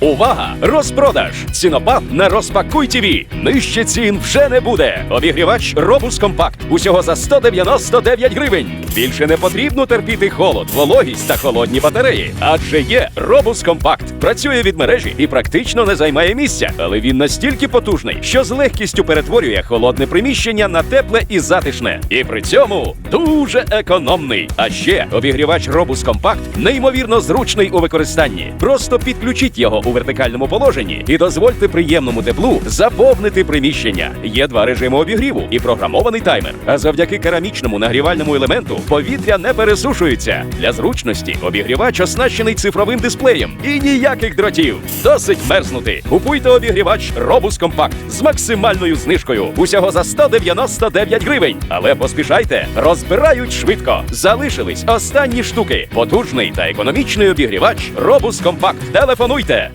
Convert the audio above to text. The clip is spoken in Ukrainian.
Увага! Розпродаж! Цінопад на розпакуй ТВ. Нижче цін вже не буде. Обігрівач Робус Компакт. Усього за 199 гривень. Більше не потрібно терпіти холод, вологість та холодні батареї. Адже є Робус Компакт. Працює від мережі і практично не займає місця. Але він настільки потужний, що з легкістю перетворює холодне приміщення на тепле і затишне. І при цьому дуже економний. А ще обігрівач Робус Компакт неймовірно зручний у використанні. Просто підключіть його у вертикальному положенні і дозвольте приємному теплу заповнити приміщення. Є два режими обігріву і програмований таймер. А завдяки керамічному нагрівальному елементу повітря не пересушується. Для зручності обігрівач оснащений цифровим дисплеєм і ніяких дротів. Досить мерзнути. Купуйте обігрівач Робус Компакт з максимальною знижкою. Усього за 199 гривень. Але поспішайте, розбирають швидко. Залишились останні штуки. Потужний та економічний обігрівач Робус Компакт. Телефонуйте